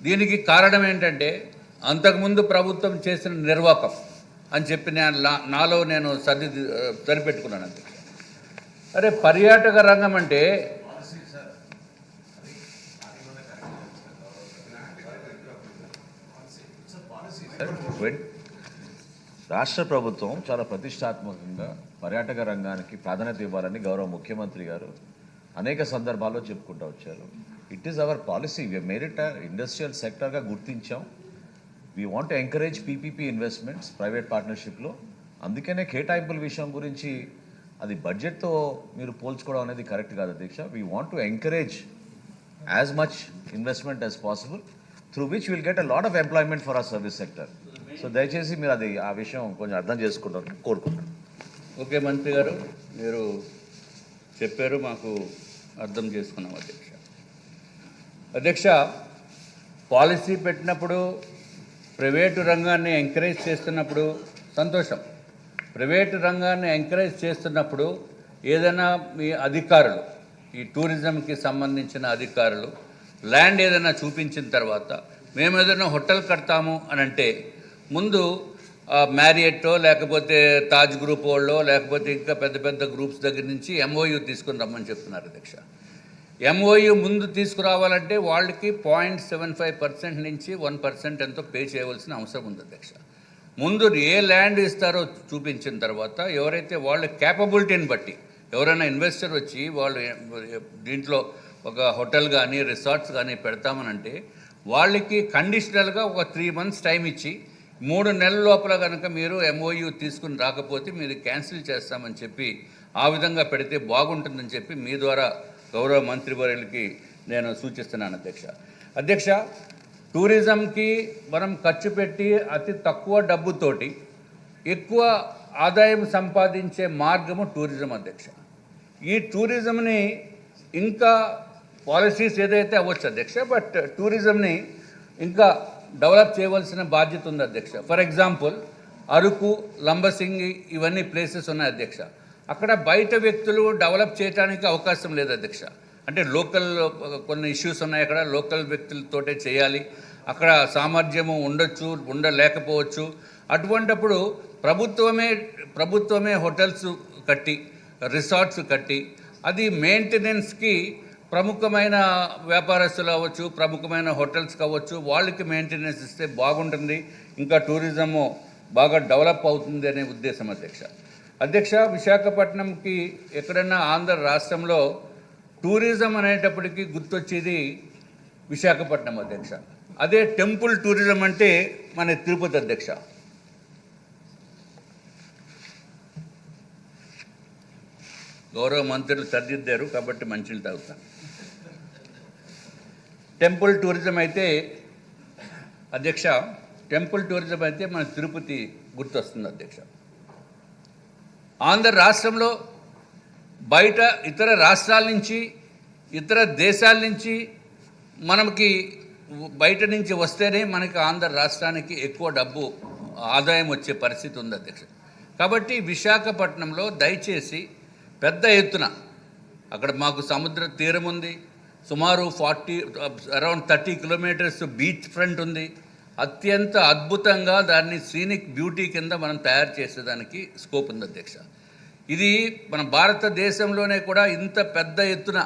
దీనికి కారణం ఏంటంటే అంతకుముందు ప్రభుత్వం చేసిన నిర్వాకం అని చెప్పి నేను నాలో నేను సర్ది సరిపెట్టుకున్నాను అంతే. అరే పర్యాటక రంగం అంటే రాష్ట్ర ప్రభుత్వం చాలా ప్రతిష్టాత్మకంగా పర్యాటక రంగానికి ప్రాధాన్యత ఇవ్వాలని గౌరవ ముఖ్యమంత్రి గారు అనేక సందర్భాల్లో చెప్పుకుంటూ వచ్చారు. It is our policy we merit industrial సెక్టర్గా గుర్తించాం. We want encourage PPP investments private పార్ట్నర్షిప్లో అందుకనే కేటాయింపుల విషయం గురించి అది బడ్జెట్తో మీరు పోల్చుకోవడం అనేది కరెక్ట్ కాదు అధ్యక్ష we want to encourage as much investment as possible through which will get a lot of employment for ఆ సర్వీస్ సెక్టర్ సో దయచేసి మీరు అది ఆ విషయం కొంచెం అర్థం చేసుకుంటారు కోరుకుంటాను ఓకే మంత్రి గారు మీరు చెప్పారు మాకు అర్థం చేసుకున్నాం అధ్యక్ష. అధ్యక్ష పాలసీ పెట్టినప్పుడు ప్రైవేటు రంగాన్ని ఎంకరేజ్ చేస్తున్నప్పుడు సంతోషం. ప్రైవేటు రంగాన్ని ఎంకరేజ్ చేస్తున్నప్పుడు ఏదైనా మీ అధికారులు ఈ టూరిజంకి సంబంధించిన అధికారులు ల్యాండ్ ఏదైనా చూపించిన తర్వాత మేము ఏదైనా హోటల్ కడతాము అని అంటే ముందు మ్యారియట్టో లేకపోతే తాజ్ గ్రూప్ వాళ్ళో లేకపోతే ఇంకా పెద్ద పెద్ద గ్రూప్స్ దగ్గర నుంచి ఎంఓయూ తీసుకుని రమ్మని చెప్తున్నారు అధ్యక్ష. ఎంఓయూ ముందు తీసుకురావాలంటే వాళ్ళకి పాయింట్ సెవెన్ ఫైవ్ పర్సెంట్ నుంచి వన్ పర్సెంట్ ఎంతో పే చేయవలసిన అవసరం ఉంది అధ్యక్ష. ముందు ఏ ల్యాండ్ ఇస్తారో చూపించిన తర్వాత ఎవరైతే వాళ్ళ క్యాపబిలిటీని బట్టి ఎవరైనా ఇన్వెస్టర్ వచ్చి వాళ్ళు దీంట్లో ఒక హోటల్ కానీ రిసార్ట్స్ కానీ పెడతామనంటే వాళ్ళకి కండిషనల్గా ఒక త్రీ మంత్స్ టైం ఇచ్చి మూడు నెలల లోపల కనుక మీరు ఎంఓయూ తీసుకుని రాకపోతే మీరు క్యాన్సిల్ చేస్తామని చెప్పి ఆ విధంగా పెడితే బాగుంటుందని చెప్పి మీ ద్వారా గౌరవ మంత్రివర్యులకి నేను సూచిస్తున్నాను అధ్యక్ష. అధ్యక్ష టూరిజంకి మనం ఖర్చు పెట్టి అతి తక్కువ డబ్బుతోటి ఎక్కువ ఆదాయం సంపాదించే మార్గము టూరిజం అధ్యక్ష. ఈ టూరిజంని ఇంకా పాలసీస్ ఏదైతే అవ్వచ్చు అధ్యక్ష బట్ టూరిజంని ఇంకా డెవలప్ చేయవలసిన బాధ్యత ఉంది అధ్యక్ష. ఫర్ ఎగ్జాంపుల్ అరకు లంబసింగి ఇవన్నీ ప్లేసెస్ ఉన్నాయి అధ్యక్ష. అక్కడ బయట వ్యక్తులు డెవలప్ చేయడానికి అవకాశం లేదు అధ్యక్ష. అంటే లోకల్ కొన్ని ఇష్యూస్ ఉన్నాయి అక్కడ లోకల్ వ్యక్తులతోటే చేయాలి. అక్కడ సామర్థ్యము ఉండొచ్చు ఉండలేకపోవచ్చు. అటువంటప్పుడు ప్రభుత్వమే ప్రభుత్వమే హోటల్స్ కట్టి రిసార్ట్స్ కట్టి అది మెయింటెనెన్స్కి ప్రముఖమైన వ్యాపారస్తులు అవ్వచ్చు ప్రముఖమైన హోటల్స్ కావచ్చు వాళ్ళకి మెయింటెనెన్స్ ఇస్తే బాగుంటుంది. ఇంకా టూరిజము బాగా డెవలప్ అవుతుంది అనే ఉద్దేశం అధ్యక్ష. అధ్యక్ష విశాఖపట్నంకి ఎక్కడన్నా ఆంధ్ర రాష్ట్రంలో టూరిజం అనేటప్పటికీ గుర్తొచ్చేది విశాఖపట్నం అధ్యక్ష. అదే టెంపుల్ టూరిజం అంటే మన తిరుపతి అధ్యక్ష. గౌరవ మంత్రులు సర్దిద్దారు కాబట్టి మంచిని తాగుతాను టెంపుల్ టూరిజం అయితే అధ్యక్ష టెంపుల్ టూరిజం అయితే మన తిరుపతి గుర్తొస్తుంది అధ్యక్ష. ఆంధ్ర రాష్ట్రంలో బయట ఇతర రాష్ట్రాల నుంచి ఇతర దేశాల నుంచి మనకి బయట నుంచి వస్తేనే మనకి ఆంధ్ర రాష్ట్రానికి ఎక్కువ డబ్బు ఆదాయం వచ్చే పరిస్థితి ఉంది అధ్యక్ష. కాబట్టి విశాఖపట్నంలో దయచేసి పెద్ద ఎత్తున అక్కడ మాకు సముద్ర తీరం ఉంది. సుమారు forty around thirty kilometres beach front ఉంది. అత్యంత అద్భుతంగా దాన్ని సీనిక్ బ్యూటీ కింద మనం తయారు చేసేదానికి స్కోప్ ఉంది అధ్యక్ష. ఇది మన భారతదేశంలోనే కూడా ఇంత పెద్ద ఎత్తున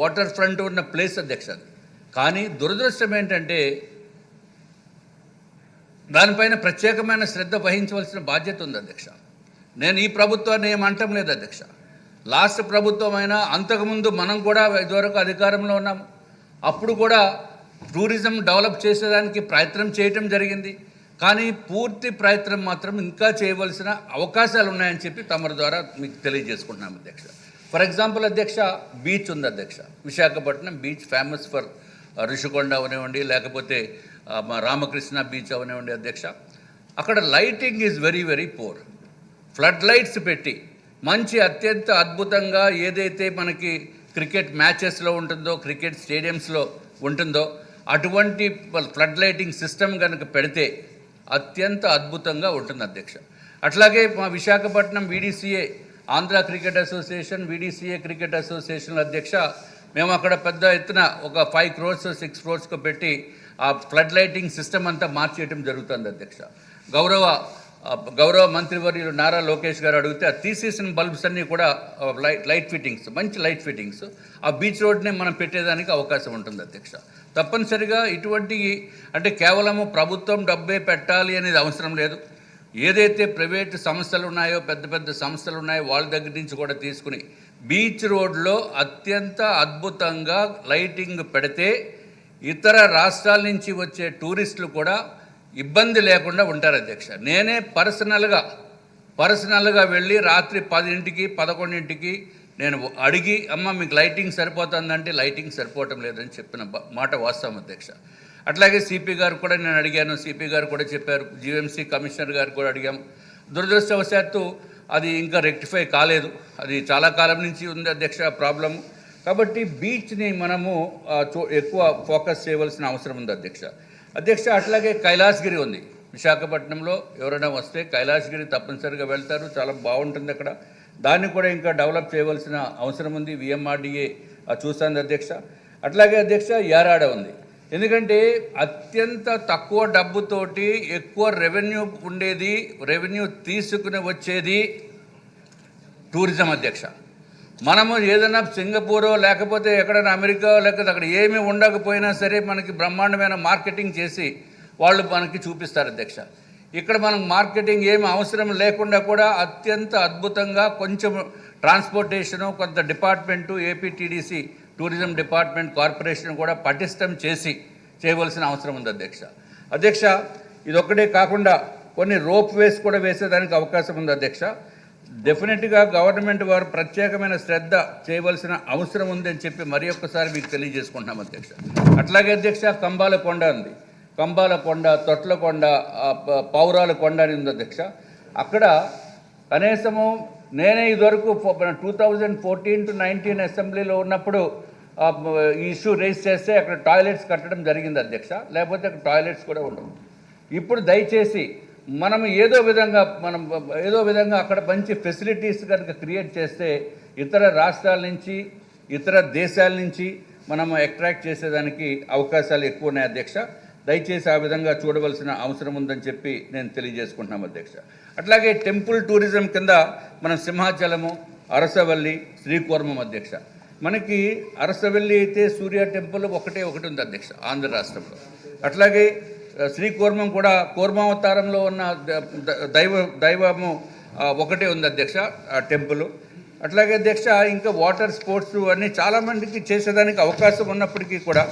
వాటర్ ఫ్రంట్ ఉన్న ప్లేస్ అధ్యక్ష కానీ దురదృష్టం ఏంటంటే దానిపైన ప్రత్యేకమైన శ్రద్ధ వహించవలసిన బాధ్యత ఉంది అధ్యక్ష. నేను ఈ ప్రభుత్వాన్ని ఏమంటం లేదు అధ్యక్ష. లాస్ట్ ప్రభుత్వం అయినా అంతకుముందు మనం కూడా ఇదివరకు అధికారంలో ఉన్నాము. అప్పుడు కూడా టూరిజం డెవలప్ చేసేదానికి ప్రయత్నం చేయటం జరిగింది. కానీ పూర్తి ప్రయత్నం మాత్రం ఇంకా చేయవలసిన అవకాశాలు ఉన్నాయని చెప్పి తమరి ద్వారా మీకు తెలియజేసుకుంటున్నాం అధ్యక్ష. ఫర్ ఎగ్జాంపుల్ అధ్యక్ష బీచ్ ఉంది అధ్యక్ష. Visakhapatnam beach famous for Rishikonda అవనివ్వండి లేకపోతే మా రామకృష్ణ బీచ్ అవనివ్వండి అధ్యక్ష. అక్కడ lighting is very very poor. Flood lights పెట్టి మంచి అత్యంత అద్భుతంగా ఏదైతే మనకి క్రికెట్ మ్యాచెస్లో ఉంటుందో క్రికెట్ స్టేడియంస్లో ఉంటుందో అటువంటి ఫ్లడ్ లైటింగ్ సిస్టమ్ కనుక పెడితే అత్యంత అద్భుతంగా ఉంటుంది అధ్యక్ష. అట్లాగే మా Visakhapatnam VDCA Andhra cricket association VDCA cricket association అధ్యక్ష మేము అక్కడ పెద్ద ఎత్తున ఒక ఫైవ్ క్రోర్స్ సిక్స్ క్రోర్స్కు పెట్టి ఆ ఫ్లడ్ లైటింగ్ సిస్టమ్ అంతా మార్చేయటం జరుగుతుంది అధ్యక్ష. గౌరవ గౌరవ మంత్రివర్యులు నారా లోకేష్ గారు అడిగితే ఆ తీసేసిన బల్బ్స్ అన్నీ కూడా లైట్ లైట్ ఫిట్టింగ్స్ మంచి లైట్ ఫిట్టింగ్స్. ఆ బీచ్ రోడ్నే మనం పెట్టేదానికి అవకాశం ఉంటుంది అధ్యక్ష. తప్పనిసరిగా ఇటువంటి అంటే కేవలము ప్రభుత్వం డబ్బే పెట్టాలి అనేది అవసరం లేదు. ఏదైతే ప్రైవేట్ సంస్థలు ఉన్నాయో పెద్ద పెద్ద సంస్థలు ఉన్నాయో వాళ్ళ దగ్గర నుంచి కూడా తీసుకుని బీచ్ రోడ్లో అత్యంత అద్భుతంగా లైటింగ్ పెడితే ఇతర రాష్ట్రాల నుంచి వచ్చే టూరిస్టులు కూడా ఇబ్బంది లేకుండా ఉంటారు అధ్యక్ష. నేనే పర్సనల్గా పర్సనల్గా వెళ్ళి రాత్రి పదింటికి పదకొండింటికి నేను అడిగి అమ్మ మీకు లైటింగ్ సరిపోతుందంటే లైటింగ్ సరిపోవటం లేదని చెప్పిన మాట వాస్తవం అధ్యక్ష. అట్లాగే సిపి గారు కూడా నేను అడిగాను సిపి గారు కూడా చెప్పారు జీఎంసీ కమిషనర్ గారు కూడా అడిగాము దురదృష్టవశాత్తు అది ఇంకా రెక్టిఫై కాలేదు. అది చాలా కాలం నుంచి ఉంది అధ్యక్ష ప్రాబ్లం కాబట్టి బీచ్ని మనము చూ- ఎక్కువ ఫోకస్ చేయవలసిన అవసరం ఉంది అధ్యక్ష. అధ్యక్ష అట్లాగే కైలాసగిరి ఉంది. విశాఖపట్నంలో ఎవరైనా వస్తే కైలాసగిరి తప్పనిసరిగా వెళ్తారు. చాలా బాగుంటుంది అక్కడ. దాన్ని కూడా ఇంకా డెవలప్ చేయవలసిన అవసరం ఉంది. విఎంఆర్డిఏ చూస్తుంది అధ్యక్ష. అట్లాగే అధ్యక్ష యారాడ ఉంది. ఎందుకంటే అత్యంత తక్కువ డబ్బుతోటి ఎక్కువ రెవెన్యూ ఉండేది రెవెన్యూ తీసుకుని వచ్చేది టూరిజం అధ్యక్ష. మనము ఏదైనా సింగపూరో లేకపోతే ఎక్కడైనా అమెరికా లేకపోతే అక్కడ ఏమీ ఉండకపోయినా సరే మనకి బ్రహ్మాండమైన మార్కెటింగ్ చేసి వాళ్ళు మనకి చూపిస్తారు అధ్యక్ష. ఇక్కడ మనకు మార్కెటింగ్ ఏమి అవసరం లేకుండా కూడా అత్యంత అద్భుతంగా కొంచెం ట్రాన్స్పోర్టేషను కొంత department APTDC tourism department corporation కూడా పటిష్టం చేసి చేయవలసిన అవసరం ఉంది అధ్యక్ష. అధ్యక్ష ఇదొక్కటే కాకుండా కొన్ని రోప్ వేస్ కూడా వేసేదానికి అవకాశం ఉంది అధ్యక్ష. డెఫినెట్గా గవర్నమెంట్ వారు ప్రత్యేకమైన శ్రద్ధ చేయవలసిన అవసరం ఉందని చెప్పి మరి ఒక్కసారి మీకు తెలియజేసుకుంటున్నాం అధ్యక్ష. అట్లాగే అధ్యక్ష కంబాల కొండ ఉంది కంబాల కొండ తొట్ల కొండ పౌరాల కొండ అని ఉంది అధ్యక్ష. అక్కడ కనీసము నేనే ఇదివరకు two thousand fourteen to nineteen అసెంబ్లీలో ఉన్నప్పుడు ఈ ఇష్యూ రేస్ చేస్తే అక్కడ టాయిలెట్స్ కట్టడం జరిగింది అధ్యక్ష. లేకపోతే అక్కడ టాయిలెట్స్ కూడా ఉండవు. ఇప్పుడు దయచేసి మనం ఏదో విధంగా మనం ఏదో విధంగా అక్కడ మంచి ఫెసిలిటీస్ కనుక క్రియేట్ చేస్తే ఇతర రాష్ట్రాల నుంచి ఇతర దేశాల నుంచి మనం అట్రాక్ట్ చేసేదానికి అవకాశాలు ఎక్కువ ఉన్నాయి అధ్యక్ష. దయచేసి ఆ విధంగా చూడవలసిన అవసరం ఉందని చెప్పి నేను తెలియజేసుకుంటున్నాం అధ్యక్ష. అట్లాగే టెంపుల్ టూరిజం కింద మనం సింహాచలము అరసవల్లి శ్రీకూర్మం అధ్యక్ష. మనకి అరసవల్లి అయితే సూర్య టెంపుల్ ఒకటే ఒకటి ఉంది అధ్యక్ష ఆంధ్ర రాష్ట్రంలో. అట్లాగే శ్రీ శ్రీకూర్మం కూడా కూర్మావతారంలో ఉన్న ద- దైవ దైవము ఒకటే ఉంది అధ్యక్ష ఆ టెంపుల్. అట్లాగే అధ్యక్ష ఇంకా వాటర్ స్పోర్ట్స్ అన్నీ చాలామందికి చేసేదానికి అవకాశం ఉన్నప్పటికీ కూడా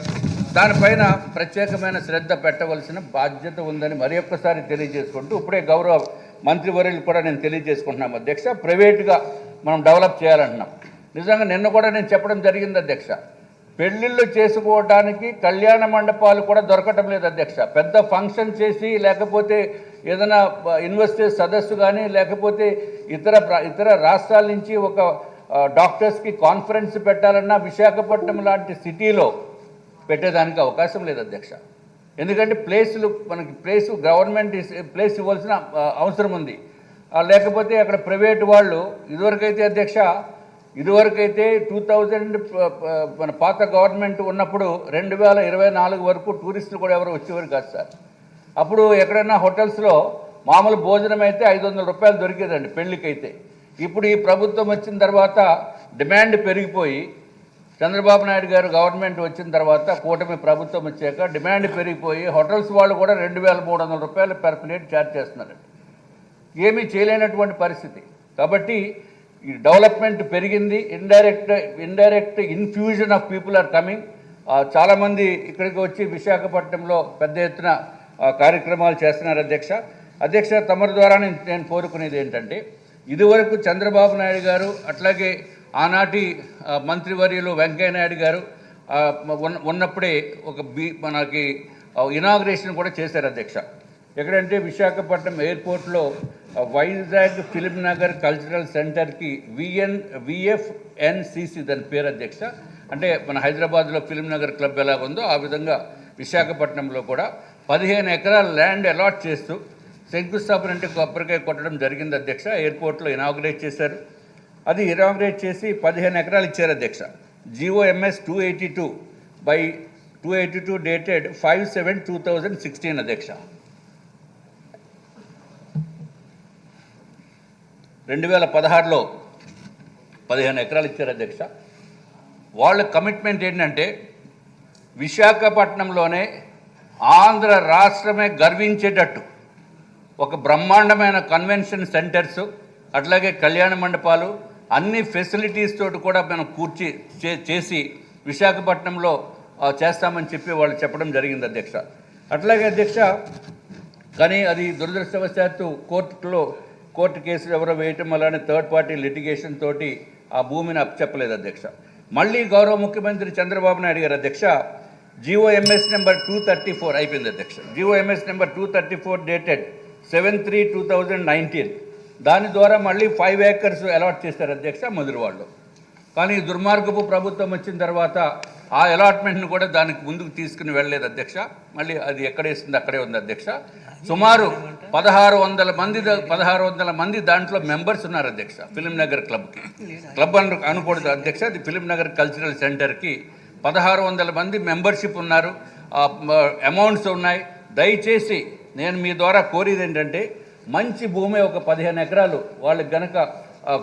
దానిపైన ప్రత్యేకమైన శ్రద్ధ పెట్టవలసిన బాధ్యత ఉందని మరి ఒక్కసారి తెలియజేసుకుంటూ ఇప్పుడే గౌరవ మంత్రివర్యులు కూడా నేను తెలియజేసుకుంటున్నాం అధ్యక్ష. ప్రైవేట్గా మనం డెవలప్ చేయాలంటున్నాం. నిజంగా నిన్న కూడా నేను చెప్పడం జరిగింది అధ్యక్ష. పెళ్ళిళ్ళు చేసుకోవడానికి కళ్యాణ మండపాలు కూడా దొరకటం లేదు అధ్యక్ష. పెద్ద ఫంక్షన్ చేసి లేకపోతే ఏదైనా ఇన్వెస్టర్స్ సదస్సు కానీ లేకపోతే ఇతర ఇతర రాష్ట్రాల నుంచి ఒక డాక్టర్స్కి కాన్ఫరెన్స్ పెట్టాలన్నా విశాఖపట్నం లాంటి సిటీలో పెట్టేదానికి అవకాశం లేదు అధ్యక్ష. ఎందుకంటే ప్లేసులు మనకి ప్లేసు గవర్నమెంట్ ప్లేస్ ఇవ్వాల్సిన అవసరం ఉంది. లేకపోతే అక్కడ ప్రైవేట్ వాళ్ళు ఇదివరకైతే అధ్యక్ష ఇదివరకైతే టూ థౌజండ్ మన పాత గవర్నమెంట్ ఉన్నప్పుడు రెండు వేల ఇరవై నాలుగు వరకు టూరిస్టులు కూడా ఎవరు వచ్చేవారు కాదు సార్. అప్పుడు ఎక్కడైనా హోటల్స్లో మామూలు భోజనం అయితే ఐదు వందల రూపాయలు దొరికేదండి పెళ్ళికైతే. ఇప్పుడు ఈ ప్రభుత్వం వచ్చిన తర్వాత డిమాండ్ పెరిగిపోయి చంద్రబాబు నాయుడు గారు గవర్నమెంట్ వచ్చిన తర్వాత కూటమి ప్రభుత్వం వచ్చాక డిమాండ్ పెరిగిపోయి హోటల్స్ వాళ్ళు కూడా రెండు వేల మూడు వందల రూపాయలు పెర్ ప్లేట్ ఛార్జ్ చేస్తున్నారండి. ఏమీ చేయలేనటువంటి పరిస్థితి. కాబట్టి ఈ డెవలప్మెంట్ పెరిగింది. Indirect indirect infusion of people are coming చాలామంది ఇక్కడికి వచ్చి విశాఖపట్నంలో పెద్ద ఎత్తున కార్యక్రమాలు చేస్తున్నారు అధ్యక్ష. అధ్యక్ష తమరి ద్వారా నేను నేను కోరుకునేది ఏంటంటే ఇదివరకు చంద్రబాబు నాయుడు గారు అట్లాగే ఆనాటి మంత్రివర్యులు వెంకయ్య నాయుడు గారు ఉన్న- ఉన్నప్పుడే ఒక బీ మనకి ఇనాగ్రేషన్ కూడా చేశారు అధ్యక్ష. ఎక్కడంటే విశాఖపట్నం ఎయిర్పోర్ట్లో వైజాగ్ ఫిలిం నగర్ కల్చరల్ సెంటర్కి విఎన్ విఎఫ్ఎన్సిసి దాని పేరు అధ్యక్ష. అంటే మన హైదరాబాద్లో ఫిలిం నగర్ క్లబ్ ఎలా ఉందో ఆ విధంగా విశాఖపట్నంలో కూడా పదిహేను ఎకరాల ల్యాండ్ అలాట్ చేస్తూ శంకుస్థాపన అంటే కొబ్బరికాయ కొట్టడం జరిగింది అధ్యక్ష. ఎయిర్పోర్ట్లో ఇనాగ్రేట్ చేశారు. అది ఇనాగ్రేట్ చేసి పదిహేను ఎకరాలు ఇచ్చారు అధ్యక్ష. GOMS two eighty two by two eighty two dated five seven two thousand sixteen అధ్యక్ష. రెండు వేల పదహారులో పదిహేను ఎకరాలు ఇచ్చారు అధ్యక్ష. వాళ్ళ కమిట్మెంట్ ఏంటంటే విశాఖపట్నంలోనే ఆంధ్ర రాష్ట్రమే గర్వించేటట్టు ఒక బ్రహ్మాండమైన కన్వెన్షన్ సెంటర్స్ అట్లాగే కళ్యాణ మండపాలు అన్ని ఫెసిలిటీస్ తోటి కూడా మనం కూర్చి చే- చేసి విశాఖపట్నంలో చేస్తామని చెప్పి వాళ్ళు చెప్పడం జరిగింది అధ్యక్ష. అట్లాగే అధ్యక్ష కానీ అది దురదృష్టవశాత్తు కోర్టులో కోర్టు కేసులు ఎవరో వేయటం అలానే థర్డ్ పార్టీ లిటిగేషన్ తోటి ఆ భూమిని అప్పచెప్పలేదు అధ్యక్ష. మళ్ళీ గౌరవ ముఖ్యమంత్రి చంద్రబాబు నాయుడు గారు అధ్యక్ష GOMS number two thirty four అయిపోయింది అధ్యక్ష. GOMS number two thirty four dated seven three two thousand nineteen. దాని ద్వారా మళ్ళీ ఫైవ్ ఏకర్స్ అలాట్ చేశారు అధ్యక్ష మధుర వాళ్ళు కానీ దుర్మార్గపు ప్రభుత్వం వచ్చిన తర్వాత ఆ అలాట్మెంట్ను కూడా దానికి ముందుకు తీసుకుని వెళ్ళలేదు అధ్యక్ష. మళ్ళీ అది ఎక్కడేసింది అక్కడే ఉంది అధ్యక్ష. సుమారు పదహారు వందల మంది పదహారు వందల మంది దాంట్లో మెంబర్స్ ఉన్నారు అధ్యక్ష ఫిలిం నగర్ క్లబ్కి. క్లబ్ అను అనకూడదు అధ్యక్ష అది ఫిలిం నగర్ కల్చరల్ సెంటర్కి పదహారు వందల మంది మెంబర్షిప్ ఉన్నారు. అమౌంట్స్ ఉన్నాయి. దయచేసి నేను మీ ద్వారా కోరేది ఏంటంటే మంచి భూమి ఒక పదిహేను ఎకరాలు వాళ్ళకి గనక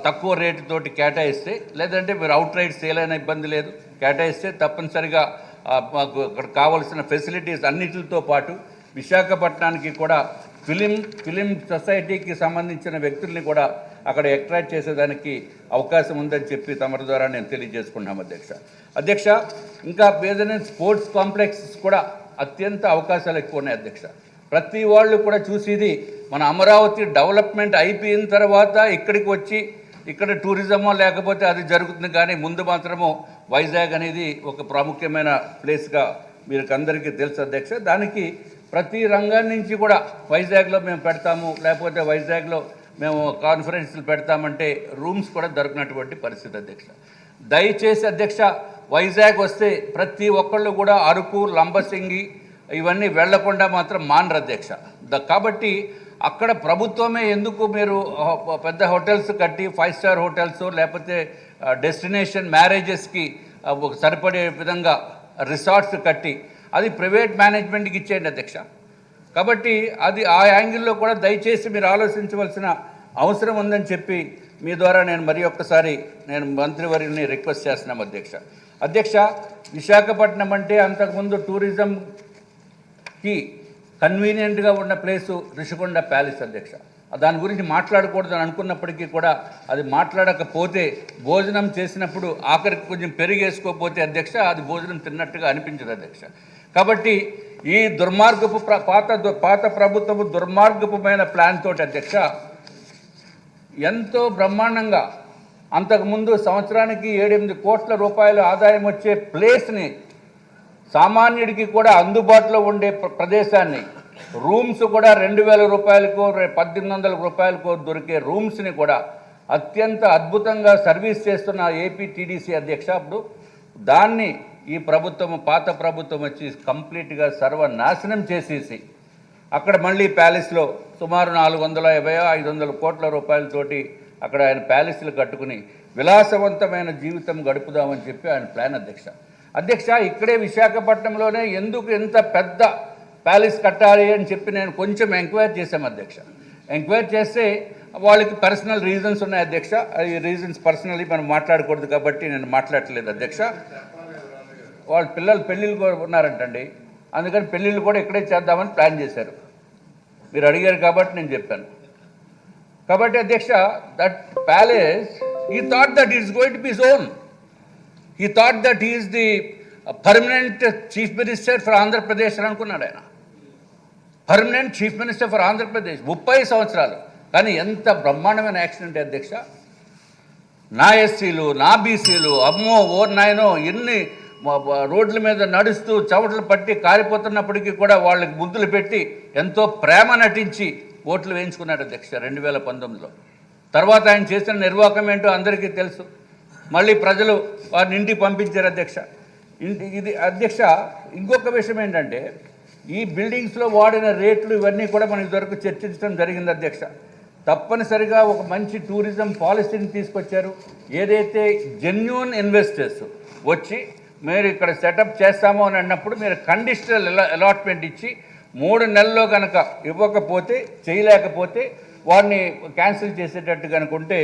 తక్కువ రేటుతోటి కేటాయిస్తే లేదంటే మీరు అవుట్ రైడ్ సేల్ అయిన ఇబ్బంది లేదు. కేటాయిస్తే తప్పనిసరిగా మాకు అక్కడ కావలసిన ఫెసిలిటీస్ అన్నిటితో పాటు విశాఖపట్నానికి కూడా ఫిలిం ఫిలిం సొసైటీకి సంబంధించిన వ్యక్తుల్ని కూడా అక్కడ అట్రాక్ట్ చేసేదానికి అవకాశం ఉందని చెప్పి తమరి ద్వారా నేను తెలియజేసుకున్నాం అధ్యక్ష. అధ్యక్ష ఇంకా ఏదైనా స్పోర్ట్స్ కాంప్లెక్స్ కూడా అత్యంత అవకాశాలు ఎక్కువ ఉన్నాయి అధ్యక్ష. ప్రతి వాళ్ళు కూడా చూసేది మన అమరావతి డెవలప్మెంట్ అయిపోయిన తర్వాత ఇక్కడికి వచ్చి ఇక్కడ టూరిజమో లేకపోతే అది జరుగుతుంది కానీ ముందు మాత్రము వైజాగ్ అనేది ఒక ప్రాముఖ్యమైన ప్లేస్గా మీకు అందరికీ తెలుసు అధ్యక్ష. దానికి ప్రతి రంగం నుంచి కూడా వైజాగ్లో మేము పెడతాము లేకపోతే వైజాగ్లో మేము కాన్ఫరెన్స్లు పెడతామంటే రూమ్స్ కూడా దొరికినటువంటి పరిస్థితి అధ్యక్ష. దయచేసి అధ్యక్ష వైజాగ్ వస్తే ప్రతి ఒక్కళ్ళు కూడా అరకు లంబసింగి ఇవన్నీ వెళ్ళకుండా మాత్రం మానరు అధ్యక్ష. ద కాబట్టి అక్కడ ప్రభుత్వమే ఎందుకు మీరు పెద్ద హోటల్స్ కట్టి ఫైవ్ స్టార్ హోటల్స్ లేకపోతే డెస్టినేషన్ మ్యారేజెస్కి సరిపడే విధంగా రిసార్ట్స్ కట్టి అది ప్రైవేట్ మేనేజ్మెంట్కి ఇచ్చేయండి అధ్యక్ష. కాబట్టి అది ఆ యాంగిల్లో కూడా దయచేసి మీరు ఆలోచించవలసిన అవసరం ఉందని చెప్పి మీ ద్వారా నేను మరి ఒక్కసారి నేను మంత్రివర్యుని రిక్వెస్ట్ చేస్తున్నాం అధ్యక్ష. అధ్యక్ష విశాఖపట్నం అంటే అంతకుముందు టూరిజం కి కన్వీనియంట్గా ఉన్న ప్లేసు రిషికొండ ప్యాలెస్ అధ్యక్ష. దాని గురించి మాట్లాడకూడదు అని అనుకున్నప్పటికీ కూడా అది మాట్లాడకపోతే భోజనం చేసినప్పుడు ఆఖరికి కొంచెం పెరిగేసుకోకపోతే అధ్యక్ష అది భోజనం తిన్నట్టుగా అనిపించదు అధ్యక్ష. కాబట్టి ఈ దుర్మార్గపు ప్ర పాత దు- పాత ప్రభుత్వము దుర్మార్గపుమైన ప్లాన్ తోటి అధ్యక్ష ఎంతో బ్రహ్మాండంగా అంతకుముందు సంవత్సరానికి ఏడెనిమిది కోట్ల రూపాయల ఆదాయం వచ్చే ప్లేస్ని సామాన్యుడికి కూడా అందుబాటులో ఉండే ప్ర- ప్రదేశాన్ని రూమ్స్ కూడా రెండు వేల రూపాయలకు పద్దెనిమిది వందల రూపాయలకు దొరికే రూమ్స్ని కూడా అత్యంత అద్భుతంగా సర్వీస్ చేస్తున్న ఏపీ టీడీసీ అధ్యక్ష అప్పుడు దాన్ని ఈ ప్రభుత్వం పాత ప్రభుత్వం వచ్చి కంప్లీట్గా సర్వనాశనం చేసేసి అక్కడ మళ్ళీ ప్యాలెస్లో సుమారు నాలుగు వందల యాభై ఐదు వందల కోట్ల రూపాయలతోటి అక్కడ ఆయన ప్యాలెస్లు కట్టుకుని విలాసవంతమైన జీవితం గడుపుదామని చెప్పి ఆయన ప్లాన్ అధ్యక్ష. అధ్యక్ష ఇక్కడే విశాఖపట్నంలోనే ఎందుకు ఎంత పెద్ద ప్యాలెస్ కట్టాలి అని చెప్పి నేను కొంచెం ఎంక్వైరీ చేశాము అధ్యక్ష. ఎంక్వైరీ చేస్తే వాళ్ళకి పర్సనల్ రీజన్స్ ఉన్నాయి అధ్యక్ష. ఈ రీజన్స్ పర్సనల్లీ మనం మాట్లాడకూడదు కాబట్టి నేను మాట్లాడట్లేదు అధ్యక్ష. వాళ్ళ పిల్లలు పెళ్ళిళ్ళు కూడా ఉన్నారంటండి. అందుకని పెళ్ళిళ్ళు కూడా ఇక్కడే చేద్దామని ప్లాన్ చేశారు. మీరు అడిగారు కాబట్టి నేను చెప్పాను. కాబట్టి అధ్యక్ష that palace he thought that is going to be zone he thought that is the permanent chief minister for Andhra Pradesh అని అనుకున్నాడు ఆయన. Permanent chief minister for Andhra Pradesh ముప్పై సంవత్సరాలు. కానీ ఎంత బ్రహ్మాండమైన యాక్సిడెంట్ అధ్యక్ష. నా ఎస్సీలు నా బీసీలు అమ్మో ఓ నాయనో ఎన్ని రోడ్ల మీద నడుస్తూ చెమటలు పట్టి కారిపోతున్నప్పటికీ కూడా వాళ్ళకి ముద్దులు పెట్టి ఎంతో ప్రేమ నటించి ఓట్లు వేయించుకున్నాడు అధ్యక్ష రెండు వేల పంతొమ్మిదిలో. తర్వాత ఆయన చేసిన నిర్వాహకం ఏంటో అందరికీ తెలుసు. మళ్ళీ ప్రజలు వారిని ఇంటికి పంపించారు అధ్యక్ష. ఇంటి ఇది అధ్యక్ష ఇంకొక విషయం ఏంటంటే ఈ బిల్డింగ్స్లో వాడిన రేట్లు ఇవన్నీ కూడా మనకి దొరకు చర్చించడం జరిగింది అధ్యక్ష. తప్పనిసరిగా ఒక మంచి టూరిజం పాలసీని తీసుకొచ్చారు. ఏదైతే జెన్యున్ ఇన్వెస్టర్స్ వచ్చి మీరు ఇక్కడ సెటప్ చేస్తాము అని అన్నప్పుడు మీరు కండిషనల్ అలాట్మెంట్ ఇచ్చి మూడు నెలల్లో కనుక ఇవ్వకపోతే చేయలేకపోతే వారిని క్యాన్సిల్ చేసేటట్టు కనుక ఉంటే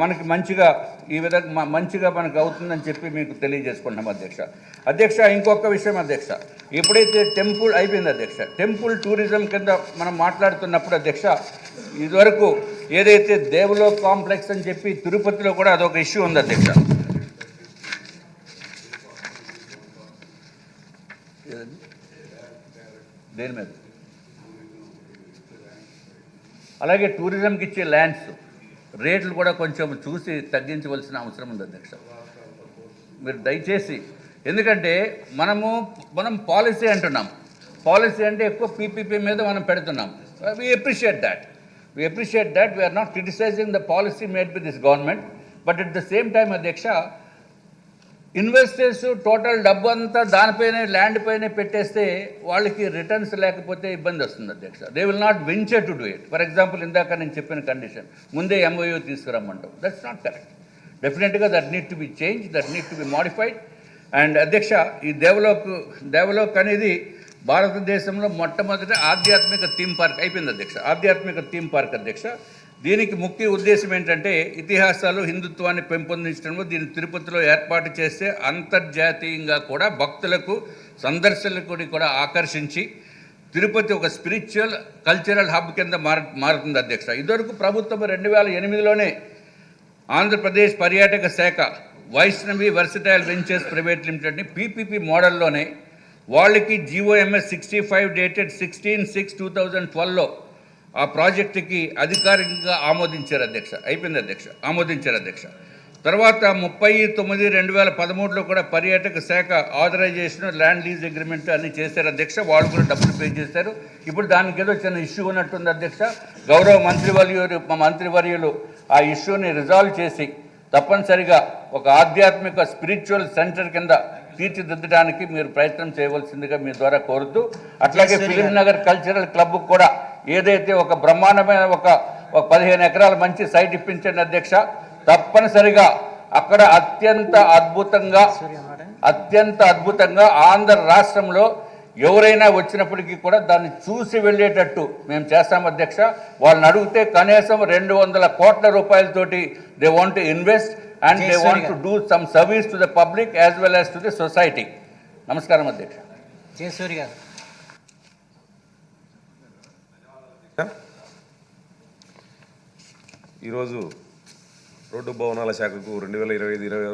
మనకి మంచిగా ఈ విధంగా మంచిగా మనకు అవుతుందని చెప్పి మీకు తెలియజేసుకుంటున్నాం అధ్యక్ష. అధ్యక్ష ఇంకొక విషయం అధ్యక్ష. ఎప్పుడైతే టెంపుల్ అయిపోయింది అధ్యక్ష టెంపుల్ టూరిజం కింద మనం మాట్లాడుతున్నప్పుడు అధ్యక్ష ఇదివరకు ఏదైతే దేవులో కాంప్లెక్స్ అని చెప్పి తిరుపతిలో కూడా అదొక ఇష్యూ ఉంది అధ్యక్ష. దేని మీద? అలాగే టూరిజంకి ఇచ్చే ల్యాండ్స్ రేట్లు కూడా కొంచెం చూసి తగ్గించవలసిన అవసరం ఉంది అధ్యక్ష. మీరు దయచేసి ఎందుకంటే మనము మనం పాలసీ అంటున్నాం. పాలసీ అంటే ఎక్కువ పీపీపీ మీద మనం పెడుతున్నాం. We appreciate that we appreciate that we are not criticising the policy made by this government but at the same time అధ్యక్ష ఇన్వెస్టర్స్ టోటల్ డబ్బు అంతా దానిపైనే ల్యాండ్ పైనే పెట్టేస్తే వాళ్ళకి రిటర్న్స్ లేకపోతే ఇబ్బంది వస్తుంది అధ్యక్ష. They will not venture to do it for example ఇందాక నేను చెప్పిన కండిషన్ ముందే ఎంఓయూ తీసుకురమ్మంటాం. దట్స్ నాట్ కరెక్ట్ డెఫినెట్గా that need to be change that need to be modified and అధ్యక్ష ఈ దేవలోక్ దేవలోక్ అనేది భారతదేశంలో మొట్టమొదటి ఆధ్యాత్మిక థీమ్ పార్క్ అయిపోయింది అధ్యక్ష. ఆధ్యాత్మిక థీమ్ పార్క్ అధ్యక్ష. దీనికి ముఖ్య ఉద్దేశం ఏంటంటే ఇతిహాసాలు హిందుత్వాన్ని పెంపొందించడంలో దీన్ని తిరుపతిలో ఏర్పాటు చేస్తే అంతర్జాతీయంగా కూడా భక్తులకు సందర్శకులకు కూడా ఆకర్షించి తిరుపతి ఒక స్పిరిచువల్ కల్చరల్ హబ్ కింద మారు మారుతుంది అధ్యక్ష. ఇదివరకు ప్రభుత్వం రెండు వేల ఎనిమిదిలోనే ఆంధ్రప్రదేశ్ పర్యాటక శాఖ వైష్ణవి వర్సిటైల్ వెంచర్స్ ప్రైవేట్ లిమిటెడ్ని పీపీపీ మోడల్లోనే వాళ్ళకి GOMS sixty five dated sixteen six two thousand ట్వెల్వ్లో ఆ ప్రాజెక్టుకి అధికారికంగా ఆమోదించారు అధ్యక్ష అయిపోయింది అధ్యక్ష ఆమోదించారు అధ్యక్ష. తర్వాత ముప్పై తొమ్మిది రెండు వేల పదమూడులో కూడా పర్యాటక శాఖ ఆథరైజేషన్ ల్యాండ్ లీజ్ అగ్రిమెంట్ అన్ని చేశారు అధ్యక్ష. వాళ్ళు కూడా డబ్బులు పే చేశారు. ఇప్పుడు దానికి ఏదో చిన్న ఇష్యూ ఉన్నట్టుంది అధ్యక్ష. గౌరవ మంత్రివర్యులు మా మంత్రివర్యులు ఆ ఇష్యూని రిజాల్వ్ చేసి తప్పనిసరిగా ఒక ఆధ్యాత్మిక స్పిరిచువల్ సెంటర్ కింద తీర్చిదిద్దడానికి మీరు ప్రయత్నం చేయవలసిందిగా మీ ద్వారా కోరుతూ అట్లాగే ఫిలిం నగర్ కల్చరల్ క్లబ్ కూడా ఏదైతే ఒక బ్రహ్మాండమైన ఒక ఒక పదిహేను ఎకరాల మంచి సైట్ ఇప్పించండి అధ్యక్ష. తప్పనిసరిగా అక్కడ అత్యంత అద్భుతంగా అత్యంత అద్భుతంగా ఆంధ్ర రాష్ట్రంలో ఎవరైనా వచ్చినప్పటికీ కూడా దాన్ని చూసి వెళ్ళేటట్టు మేము చేస్తాం అధ్యక్ష. వాళ్ళని అడిగితే కనీసం రెండు వందల కోట్ల రూపాయలతోటి they want to invest and they want to do some service to the public as well as to the society నమస్కారం అధ్యక్ష. జయసూరి గారు. ఈరోజు రోడ్డు భవనాల శాఖకు రెండు వేల ఇరవై ఐదు ఇరవై